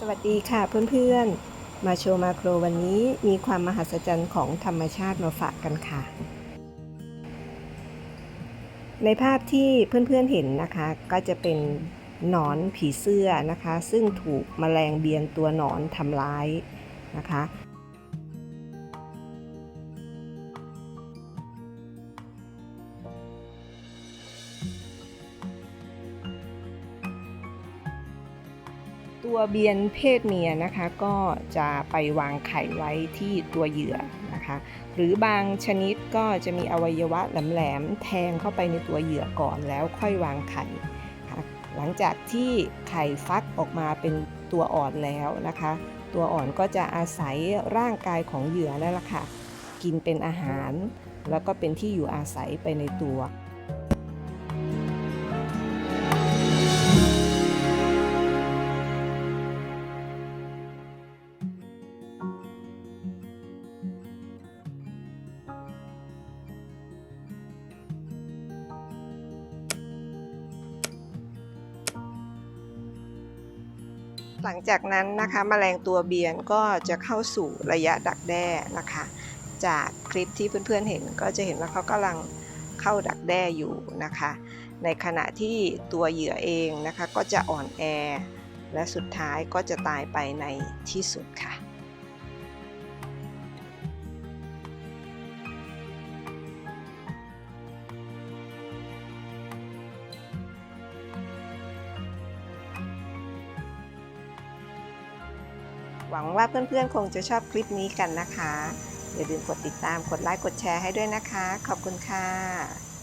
สวัสดีค่ะเพื่อนๆ มาโชว์มาโครวันนี้มีความมหัศจรรย์ของธรรมชาติมาฝากกันค่ะ ในภาพที่เพื่อนๆเห็นนะคะก็จะเป็นหนอนผีเสื้อนะคะ ซึ่งถูกแมลงเบียนตัวหนอนทำร้ายนะคะ ตัวเบียนเพศเมียนะคะก็จะไปวางไข่ไว้ที่ตัวเหยื่อนะคะ หรือบางชนิดก็จะมีอวัยวะแหลมๆแทงเข้าไปในตัวเหยื่อก่อนแล้วค่อยวางไข่ค่ะหลังจากที่ไข่ฟักออกมาเป็นตัวอ่อนแล้วนะคะ ตัวอ่อนก็จะอาศัยร่างกายของเหยื่อแล้วล่ะค่ะ กินเป็นอาหาร แล้วก็เป็นที่อยู่อาศัยไปในตัว หลังจากนั้นนะคะแมลงตัวเบียนก็จะเข้าสู่ระยะดักแด้นะคะ จากคลิปที่เพื่อนๆเห็นก็จะเห็นว่าเขากำลังเข้าดักแด้อยู่นะคะ ในขณะที่ตัวเหยื่อเองนะคะก็จะอ่อนแอ และสุดท้ายก็จะตายไปในที่สุดค่ะ หวังว่าเพื่อนๆ คงจะชอบคลิปนี้กันนะคะ อย่าลืมกดติดตาม กดไลค์ กดแชร์ให้ด้วยนะคะ ขอบคุณค่ะ